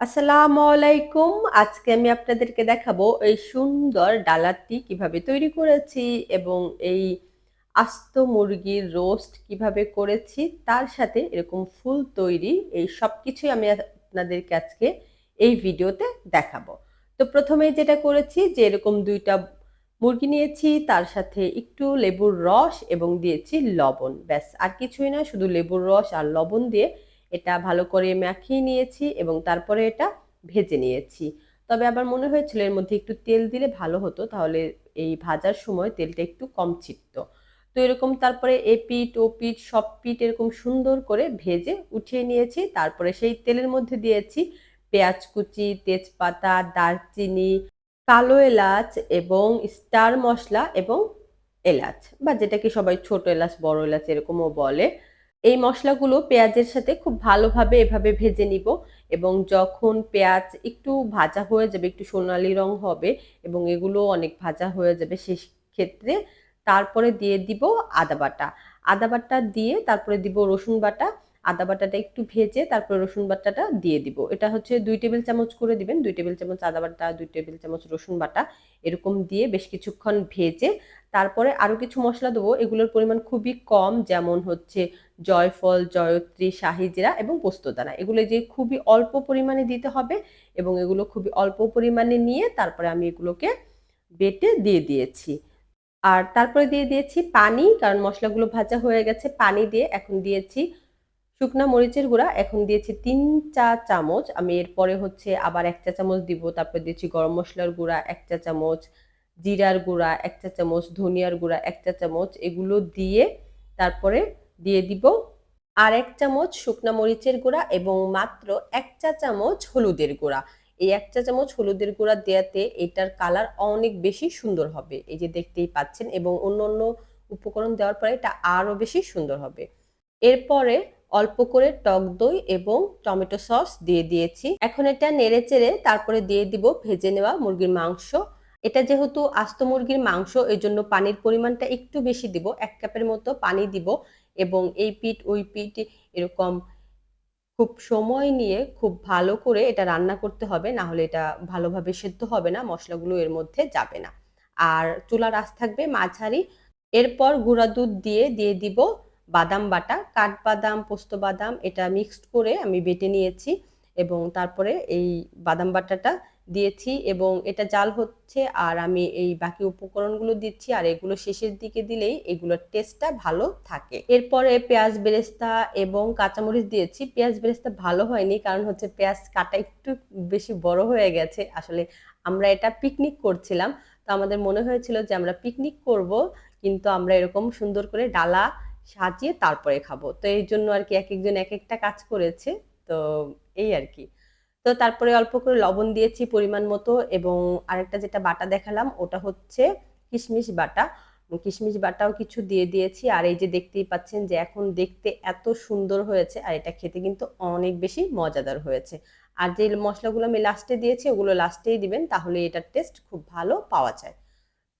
আসসালামু আলাইকুম আজকে আমি আপনাদেরকে দেখাবো এই সুন্দর ডালাটি কীভাবে তৈরি করেছি এবং এই আস্ত মুরগির রোস্ট কীভাবে করেছি, তার সাথে এরকম ফুল তৈরি, এই সব কিছুই আমি আপনাদেরকে আজকে এই ভিডিওতে দেখাবো। তো প্রথমেই যেটা করেছি যে এরকম দুইটা মুরগি নিয়েছি, তার সাথে একটু লেবুর রস এবং দিয়েছি লবণ। ব্যাস, আর কিছুই না, শুধু লেবুর রস আর লবণ দিয়ে এটা ভালো করে মাখিয়ে নিয়েছি এবং তারপরে এটা ভেজে নিয়েছি। তবে আবার মনে হয়েছিল এর মধ্যে একটু তেল দিলে ভালো হতো, তাহলে এই ভাজার সময় তেলটা একটু কম ছিটত। তো এরকম তারপরে এ পিঠ, ও পিঠ সব পিঠ এরকম সুন্দর করে ভেজে উঠিয়ে নিয়েছি। তারপরে সেই তেলের মধ্যে দিয়েছি পেঁয়াজ কুচি, তেজপাতা, দারচিনি, কালো এলাচ এবং স্টার মশলা এবং এলাচ বা যেটাকে সবাই ছোট এলাচ, বড় এলাচ এরকমও বলে। এই মশলাগুলো পেঁয়াজের সাথে খুব ভালোভাবে এভাবে ভেজে নিব এবং যখন পেঁয়াজ একটু ভাজা হয়ে যাবে, একটু সোনালি রং হবে এবং এগুলো অনেক ভাজা হয়ে যাবে সেই ক্ষেত্রে, তারপরে দিয়ে দিব আদা বাটা। আদা বাটা দিয়ে তারপরে দিব রসুন বাটা আদা বাটাটা একটু ভেজে তারপরে রসুন বাটাটা দিয়ে দিব। এটা হচ্ছে দুই টেবিল চামচ করে দিবেন, দুই টেবিল চামচ আদা বাটা, দুই টেবিল চামচ রসুন বাটা, এরকম দিয়ে বেশ কিছুক্ষণ ভেজে তারপরে আরও কিছু মশলা দেবো। এগুলোর পরিমাণ খুবই কম, যেমন হচ্ছে জয়ফল, জয়ত্রী শাহিজিরা এবং পোস্তদানা। এগুলো যে খুবই অল্প পরিমাণে দিতে হবে এবং এগুলো খুবই অল্প পরিমাণে নিয়ে তারপরে আমি এগুলোকে বেটে দিয়ে দিয়েছি। আর তারপরে দিয়ে দিয়েছি পানি, কারণ মশলাগুলো ভাজা হয়ে গেছে, পানি দিয়ে এখন দিয়েছি শুকনা মরিচের গুঁড়া, এখন দিয়েছি তিন চা চামচ। আমি এরপরে হচ্ছে আবার এক চা চামচ দিব, তারপরে দিয়েছি গরম মশলার গুঁড়া, এক চা চামচ জিরার গুঁড়া, এক চা চামচ ধনিয়ার গুঁড়া, এক চা চামচ এগুলো দিয়ে তারপরে দিয়ে দিব আর এক চামচ শুকনা মরিচের গুঁড়া এবং মাত্র এক চা চামচ হলুদের গুঁড়া। এই এক চা চামচ হলুদের গুঁড়া দেওয়াতে এটার কালার অনেক বেশি সুন্দর হবে, এই যে দেখতেই পাচ্ছেন এবং অন্য অন্য উপকরণ দেওয়ার পরে এটা আরও বেশি সুন্দর হবে। এরপরে অল্প করে টক দই এবং টমেটো সস দিয়ে দিয়েছি। এখন এটা নেড়ে চেড়ে তারপরে দিয়ে দিব ভেজে নেওয়া মুরগির মাংস। এটা যেহেতু আস্ত মুরগির মাংস এই জন্য পানির পরিমাণটা একটু বেশি দিব, এক কাপের মতো পানি দিব এবং এই পিঠ, ওই পিঠ এরকম খুব সময় নিয়ে খুব ভালো করে এটা রান্না করতে হবে, না হলে এটা ভালোভাবে সেদ্ধ হবে না, মশলাগুলো এর মধ্যে যাবে না। আর চুলার রাস থাকবে মাঝারি। এরপর গুঁড়া দুধ দিয়ে দিয়ে দিব বাদাম বাটা, কাঠবাদাম, পোস্ত বাদাম, এটা মিক্সড করে আমি বেটে নিয়েছি এবং তারপরে এই বাদাম বাটাটা দিয়েছি এবং এটা জাল হচ্ছে আর আমি এই বাকি উপকরণগুলো দিচ্ছি আর এগুলো শেষের দিকে দিলেই এগুলোর টেস্টটা ভালো থাকে। এরপরে পেঁয়াজ বেরেস্তা এবং কাঁচামরিচ দিয়েছি। পেঁয়াজ বেরেস্তা ভালো হয়নি কারণ হচ্ছে পেঁয়াজ কাটা একটু বেশি বড় হয়ে গেছে। আসলে আমরা এটা পিকনিক করছিলাম। তো আমাদের মনে হয়েছিল যে আমরা পিকনিক করব, কিন্তু আমরা এরকম সুন্দর করে ডালা সাজিয়ে তারপরে খাব। তো এই জন্য আর কি এক একজন এক একটা কাজ করেছে। তো এই আর কি। তো তারপরে অল্প করে লবণ দিয়েছি পরিমাণ মতো এবং আরেকটা যেটা বাটা দেখালাম ওটা হচ্ছে কিশমিশ বাটা। কিশমিশ বাটাও কিছু দিয়ে দিয়েছি। আর এই যে দেখতেই পাচ্ছেন যে এখন দেখতে এত সুন্দর হয়েছে আর এটা খেতে কিন্তু অনেক বেশি মজাদার হয়েছে। আর যে মশলাগুলো আমি লাস্টে দিয়েছি ওগুলো লাস্টেই দিবেন তাহলে এটার টেস্ট খুব ভালো পাওয়া যায়।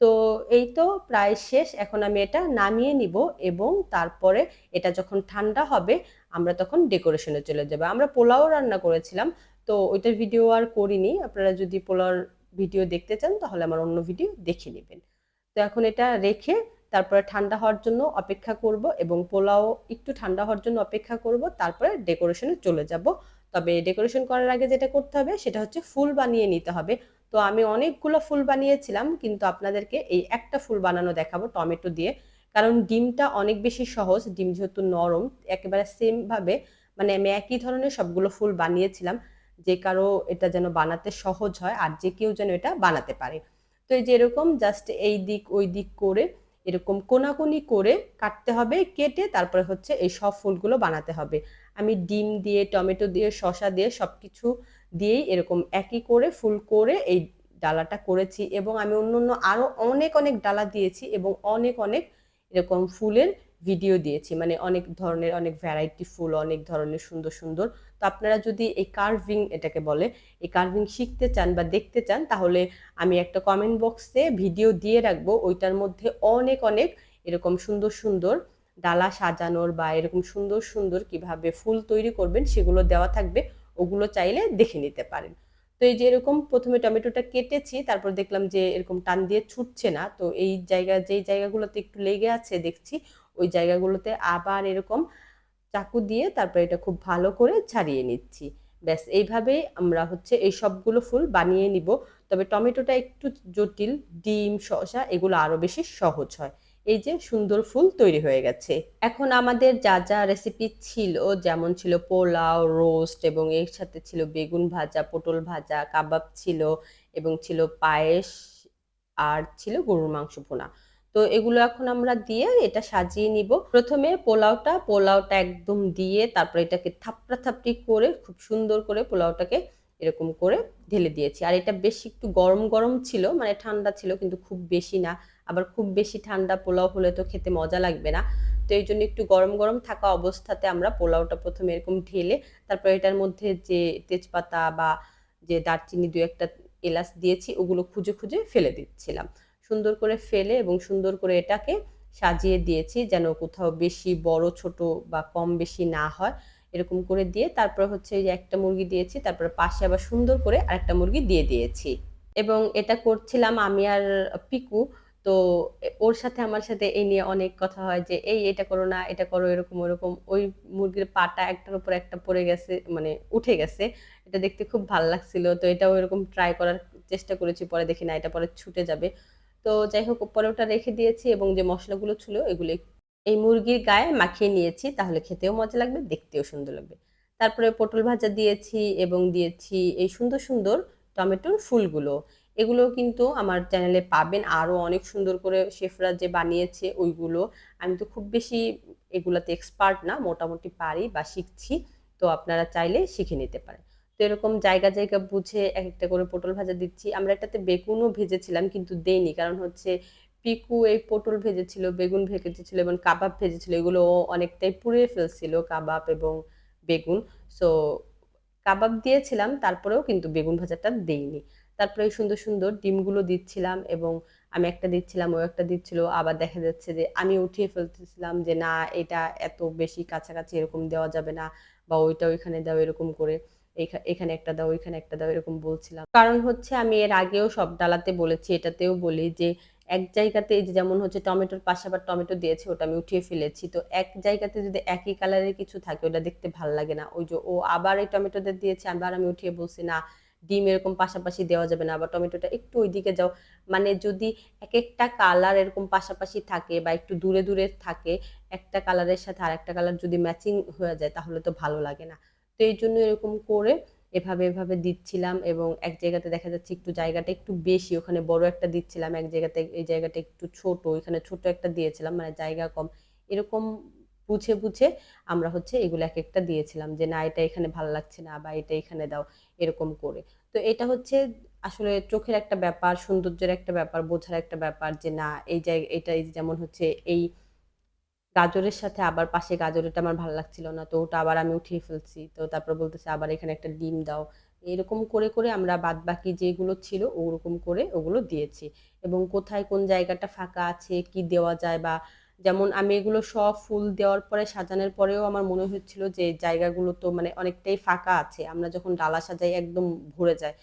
তো এই তো প্রায় শেষ। এখন আমি এটা নামিয়ে নিব এবং তারপরে এটা যখন ঠান্ডা হবে, আমরা তখন ডেকোরেশনে চলে যাব। আমরা পোলাও রান্না করেছিলাম, তো ওইটার ভিডিও আর করিনি। আপনারা যদি পোলাওর ভিডিও দেখতে চান, তাহলে আমার অন্য ভিডিও দেখে নেবেন। তো এখন এটা রেখে তারপরে ঠান্ডা হওয়ার জন্য অপেক্ষা করব এবং পোলাও একটু ঠান্ডা হওয়ার জন্য অপেক্ষা করব, তারপরে ডেকোরেশনে চলে যাব। তবে ডেকোরেশন করার আগে যেটা করতে হবে, সেটা হচ্ছে ফুল বানিয়ে নিতে হবে। তো আমি অনেকগুলো ফুল বানিয়েছিলাম, কিন্তু আপনাদেরকে এই একটা ফুল বানানো দেখাবো টমেটো দিয়ে। কারণ ডিমটা অনেক বেশি সহজ, ডিম যেহেতু নরম, একেবারে সেমভাবে মানে আমি একই ধরনের সবগুলো ফুল বানিয়েছিলাম, যে কারও এটা যেন বানাতে সহজ হয় আর যে কেউ যেন এটা বানাতে পারে। তো এই যে এরকম জাস্ট এই দিক, ওই দিক করে এরকম কোনাকুনি করে কাটতে হবে, কেটে তারপরে হচ্ছে এই সব ফুলগুলো বানাতে হবে। আমি ডিম দিয়ে, টমেটো দিয়ে শশা দিয়ে সব কিছু দিয়েই এরকম একই করে ফুল করে এই ডালাটা করেছি এবং আমি অন্য অন্য আরও অনেক অনেক ডালা দিয়েছি এবং অনেক অনেক এরকম ফুলের ভিডিও দিয়েছি। মানে অনেক ধরনের, অনেক ভ্যারাইটি ফুল, অনেক ধরনের সুন্দর সুন্দর। তো আপনারা যদি এই কার্ভিং এটাকে বলে, এই কার্ভিং শিখতে চান বা দেখতে চান, তাহলে আমি একটা কমেন্ট বক্সে ভিডিও দিয়ে রাখব। ওইটার মধ্যে অনেক অনেক এরকম সুন্দর সুন্দর ডালা সাজানোর বা এরকম সুন্দর সুন্দর কীভাবে ফুল তৈরি করবেন সেগুলো দেওয়া থাকবে। ওগুলো চাইলে দেখে নিতে পারেন। তো এই যে এরকম প্রথমে টমেটোটা কেটেছি, তারপর দেখলাম যে এরকম টান দিয়ে ছুটছে না। তো এই জায়গা, যেই জায়গাগুলোতে একটু লেগে আছে দেখছি, ওই জায়গাগুলোতে আবার এরকম চাকু দিয়ে তারপর এটা খুব ভালো করে ছাড়িয়ে নিচ্ছি। ব্যাস, এইভাবেই আমরা হচ্ছে এই সবগুলো ফুল বানিয়ে নিব। তবে টমেটোটা একটু জটিল, ডিম, শসা এগুলো আরও বেশি সহজ হয়। এই যে সুন্দর ফুল তৈরি হয়ে গেছে। এখন আমাদের যা যা রেসিপি ছিল, যেমন ছিল পোলাও রোস্ট এবং এর সাথে ছিল বেগুন ভাজা, পটল ভাজা, কাবাব ছিল এবং ছিল পায়েস আর ছিল গরুর মাংস ভুনা। তো এগুলো এখন আমরা দিয়ে এটা সাজিয়ে নিব। প্রথমে পোলাওটা পোলাওটা একদম দিয়ে তারপর এটাকে থাপড়া থাপড়ি করে, খুব সুন্দর করে পোলাওটাকে এরকম করে ঢেলে দিয়েছি। আর এটা বেশি একটু গরম গরম ছিল মানে ঠান্ডা ছিল, কিন্তু খুব বেশি না। আবার খুব বেশি ঠান্ডা পোলাও হলে তো খেতে মজা লাগবে না। তো এই জন্য একটু গরম গরম থাকা অবস্থাতে আমরা পোলাওটা প্রথমে এরকম ঢেলে তারপর এটার মধ্যে যে তেজপাতা বা যে দারচিনি দু একটা এলাচ দিয়েছি ওগুলো খুঁজে খুঁজে ফেলে দিচ্ছিলাম। সুন্দর করে ফেলে এবং সুন্দর করে এটাকে সাজিয়ে দিয়েছি যেন কোথাও বেশি বড়, ছোট বা কম বেশি না হয়। এরকম করে দিয়ে তারপর হচ্ছে যে একটা মুরগি দিয়েছি, তারপর পাশে আবার সুন্দর করে আরেকটা মুরগি দিয়ে দিয়েছি। এবং এটা করছিলাম আমি আর পিকু তো ওর সাথে আমার সাথে এই নিয়ে অনেক কথা হয় যে, এই এটা করো না, এটা করো, এরকম, ওরকম। ওই মুরগির পাটা একটার উপর একটা পড়ে গেছে মানে উঠে গেছে। এটা দেখতে খুব ভালো লাগছিল। তো এটাও এরকম ট্রাই করার চেষ্টা করেছি, পরে দেখি না, এটা পরে ছুটে যাবে। তো যাই হোক, পরে ওটা রেখে দিয়েছি এবং যে মশলাগুলো ছিল, এগুলো এই মুরগির গায়ে মাখিয়ে নিয়েছি, তাহলে খেতেও মজা লাগবে, দেখতেও সুন্দর লাগবে। তারপরে পটল ভাজা দিয়েছি এবং দিয়েছি এই সুন্দর সুন্দর টমেটোর ফুলগুলো। এগুলো কিন্তু আমার চ্যানেলে পাবেন। আরও অনেক সুন্দর করে শেফরা যে বানিয়েছে ওইগুলো, আমি তো খুব বেশি এগুলাতে এক্সপার্ট না, মোটামুটি পারি বা শিখছি। তো আপনারা চাইলে শিখে নিতে পারেন। তো এরকম জায়গা জায়গা বুঝে এক একটা করে পটল ভাজা দিচ্ছি। আমরা এটাতে বেগুনও ভেজেছিলাম কিন্তু দেইনি, কারণ হচ্ছে পিকু এই পটল ভেজেছিল, বেগুন ভেজেছিল এবং কাবাব ভেজেছিল, এগুলো অনেকটাই পুড়িয়ে ফেলছিল, কাবাব এবং বেগুন। সো কাবাব দিয়েছিলাম, তারপরেও কিন্তু বেগুন ভাজাটা দেইনি। তারপরে সুন্দর সুন্দর ডিমগুলো দিচ্ছিলাম এবং আমি একটা দিচ্ছিলাম, ও একটা দিচ্ছিল। আবার দেখা যাচ্ছে যে আমি উঠিয়ে ফেলতেছিলাম যে, না, এটা এত বেশি কাছাকাছি এরকম দেওয়া যাবে না বা ওইটা ওইখানে দাও এরকম করে এখানে একটা দাও, ওইখানে একটা দাও, এরকম বলছিলাম। কারণ হচ্ছে আমি এর আগেও সব ডালাতে বলেছি, এটাতেও বলি যে, এক জায়গাতে এই যে যেমন হচ্ছে টমেটোর পাশে আবার টমেটো দিয়েছে, ওটা আমি উঠিয়ে ফেলেছি। তো এক জায়গাতে যদি একই কালারের কিছু থাকে, ওটা দেখতে ভালো লাগে না। ওই যে ও আবার এই টমেটোদের দিয়েছে, আবার আমি উঠিয়ে বলছি, না ডিম এরকম পাশাপাশি দেওয়া যাবে না বা টমেটোটা একটু ওইদিকে যাও। মানে যদি এক একটা কালার এরকম পাশাপাশি থাকে বা একটু দূরে দূরে থাকে, একটা কালারের সাথে আর একটা কালার যদি ম্যাচিং হয়ে যায়, তাহলে তো ভালো লাগে না। তো এই জন্য এরকম করে এভাবে এভাবে দিচ্ছিলাম এবং এক জায়গাতে দেখা যাচ্ছে একটু জায়গাটা একটু বেশি, ওখানে বড় একটা দিচ্ছিলাম, এক জায়গাতে এই জায়গাটা একটু ছোট, ওইখানে ছোট একটা দিয়েছিলাম মানে জায়গা কম। এরকম বুঝে বুঝে আমরা হচ্ছে এগুলো এক একটা দিয়েছিলাম যে, না, এটা এখানে ভালো লাগছে না বা এটা এখানে দাও। এরকম করে। তো এটা হচ্ছে আসলে চোখের একটা ব্যাপার, সৌন্দর্যের একটা ব্যাপার, বোঝার একটা ব্যাপার যে, না, এই জায়গা এটা যেমন হচ্ছে, এই গাজরের সাথে আবার পাশে গাজরটা আমার ভালো লাগছিল না, তো ওটা আবার আমি উঠিয়ে ফেলছি। তো তারপর বলতেছে, আবার এখানে একটা ডিম দাও। এরকম করে করে আমরা বাদ বাকি যেগুলো ছিল, ওরকম করে ওগুলো দিয়েছি। এবং কোথায় কোন জায়গাটা ফাঁকা আছে, কি দেওয়া যায় বা যেমন আমি এগুলো সব ফুল দেওয়ার পরে, সাজানোর পরেও আমার মনে হচ্ছিল যে জায়গাগুলো তো মানে অনেকটাই ফাঁকা আছে। আমরা যখন ডালা সাজাই, একদম ভরে যায়।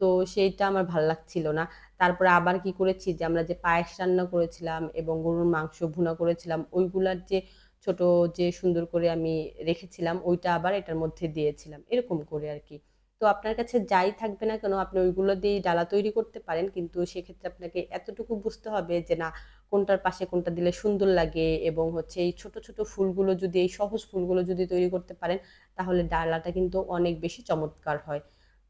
তো সেইটা আমার ভালো লাগছিল না। তারপরে আবার কি করেছি যে, আমরা যে পায়েস রান্না করেছিলাম এবং গরুর মাংস ভুনা করেছিলাম, ওইগুলার যে ছোট যে সুন্দর করে আমি রেখেছিলাম, ওইটা আবার এটার মধ্যে দিয়েছিলাম। এরকম করে আর কি। তো আপনার কাছে যাই থাকবে না কেন? আপনি ওইগুলো দিয়ে ডালা তৈরি করতে পারেন। কিন্তু সেক্ষেত্রে আপনাকে এতটুকু বুঝতে হবে যে, না, কোনটার পাশে কোনটা দিলে সুন্দর লাগে এবং হচ্ছে এই ছোট ছোট ফুলগুলো যদি, এই সহজ ফুলগুলো যদি তৈরি করতে পারেন, তাহলে ডালাটা কিন্তু অনেক বেশি চমৎকার হয়।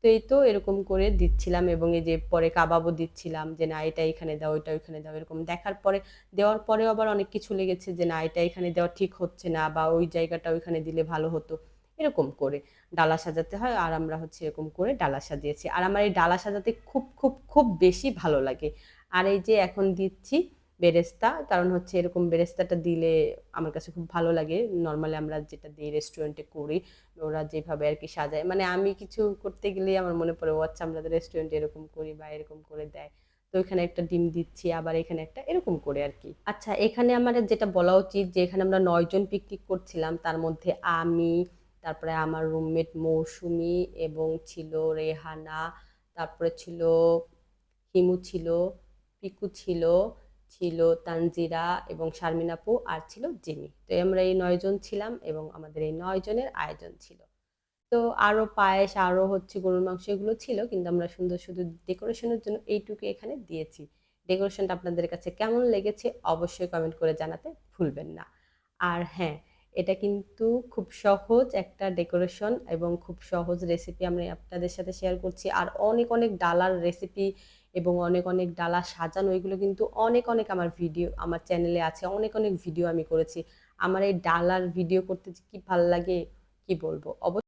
তো এই তো এরকম করে দিচ্ছিলাম এবং এই যে পরে কাবাবও দিচ্ছিলাম যে, না, এটা এখানে দাও, ওইটা ওইখানে দাও, এরকম দেখার পরে, দেওয়ার পরেও আবার অনেক কিছু লেগেছে যে, না, এটা এখানে দেওয়া ঠিক হচ্ছে না বা ওই জায়গাটা ওইখানে দিলে ভালো হতো। এরকম করে ডালা সাজাতে হয় আর আমরা হচ্ছে এরকম করে ডালা সাজিয়েছি। আর আমার এই ডালা সাজাতে খুব খুব খুব বেশি ভালো লাগে। আর এই যে এখন দিচ্ছি বেরেস্তা, কারণ হচ্ছে এরকম বেরেস্তাটা দিলে আমার কাছে খুব ভালো লাগে। নর্মালি আমরা যেটা দিই রেস্টুরেন্টে করি, ওরা যেভাবে আর কি সাজায়। মানে আমি কিছু করতে গেলেই আমার মনে পড়ে, ও আচ্ছা আমরা রেস্টুরেন্টে এরকম করি বা এরকম করে দেয়। তো এখানে একটা ডিম দিচ্ছি, আবার এখানে একটা এরকম করে আর কি। আচ্ছা এখানে আমার যেটা বলা উচিত যে এখানে আমরা নয়জন পিকনিক করছিলাম, তার মধ্যে আমি তারপরে আমার রুমমেট মৌসুমি এবং ছিল রেহানা, তারপরে ছিল হিমু ছিল, পিকু ছিল ছিল তানজিরা এবং শারমিন আপু আর ছিল জিমি। তো আমরা এই নয়জন ছিলাম এবং আমাদের এই নয়জনের আয়োজন ছিল। তো আরও পায়েস আরও হচ্ছে গরুর মাংস এগুলো ছিল, কিন্তু আমরা সুন্দর শুধু ডেকোরেশনের জন্য এইটুকু এখানে দিয়েছি। ডেকোরেশনটা আপনাদের কাছে কেমন লেগেছে অবশ্যই কমেন্ট করে জানাতে ভুলবেন না। আর হ্যাঁ এটা কিন্তু খুব সহজ একটা ডেকোরেশন এবং খুব সহজ রেসিপি আমি আপনাদের সাথে শেয়ার করছি। আর অনেক অনেক ডালার রেসিপি এবং অনেক অনেক ডালা সাজানো, এগুলো কিন্তু অনেক অনেক আমার ভিডিও আমার চ্যানেলে আছে। অনেক অনেক ভিডিও আমি করেছি। আমার এই ডালার ভিডিও করতে কি ভালো লাগে, কি বলব? অবশ্যই